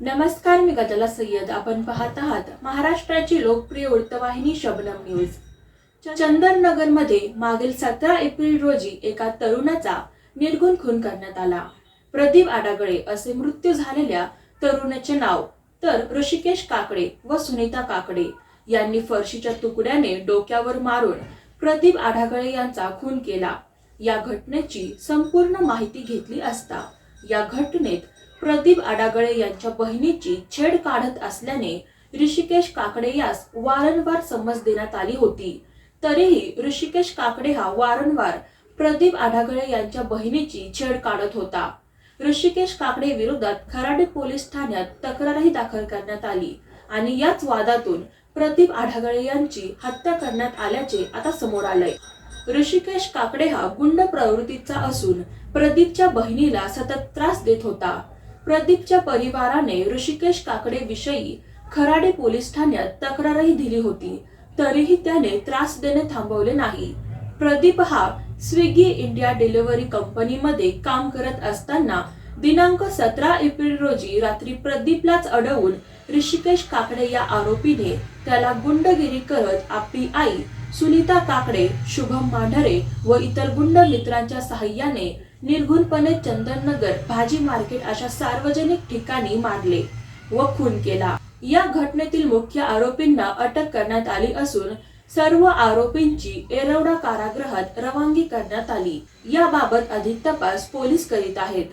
नमस्कार मी गजला सय्यद. आपण पाहत आहात महाराष्ट्राची लोकप्रिय वृत्तवाहिनी शबनम न्यूज. चंदननगरमध्ये मागील सतरा एप्रिल रोजी एका तरुणाचा निर्गुण खून करण्यात आला. प्रदीप आडागळे असे मृत्यू झालेल्या तरुणाचे नाव तर ऋषिकेश काकडे व सुनीता काकडे यांनी फरशीच्या तुकड्याने डोक्यावर मारून प्रदीप आढागळे यांचा खून केला. या घटनेची संपूर्ण माहिती घेतली असता या घटनेत प्रदीप आडागळे यांच्या बहिणीची छेड काढत असल्याने ऋषिकेश काकडे यास वारंवार समज देण्यात आली होती. तरीही ऋषिकेश काकडे हा वारंवार प्रदीप आढागळे यांच्या बहिणीची छेड काढत होता. ऋषिकेश काकडे विरोधात खराडे पोलीस ठाण्यात तक्रारही दाखल करण्यात आली आणि याच वादातून प्रदीप आढागळे यांची हत्या करण्यात आल्याचे आता समोर आलंय. ऋषिकेश काकडे हा गुंड प्रवृत्तीचा असून प्रदीपच्या बहिणीला सतत त्रास देत होता. प्रदीपच्या परिवाराने ऋषिकेश काकडे विषयी खराडे पोलीस ठाण्यात तक्रारही दिली होती. तरीही त्याने त्रास देणे थांबवले नाही. प्रदीप हा स्विगी इंडिया डिलिव्हरी कंपनीमध्ये काम करत असताना दिनांक सतरा एप्रिल रोजी रात्री प्रदीपलाच अडवून ऋषिकेश काकडे या आरोपीने त्याला गुंडगिरी करत आपली आई सुनीता काकडे शुभम मांढरे व इतर गुंड मित्रांच्या सहाय्याने निर्घुणपणे चंदननगर भाजी मार्केट अशा सार्वजनिक ठिकाणी मारले व खून केला. या घटनेतील मुख्य आरोपींना अटक करण्यात आली असून सर्व आरोपींची एरवडा कारागृहात रवानगी करण्यात आली. याबाबत अधिक तपास पोलीस करीत आहेत.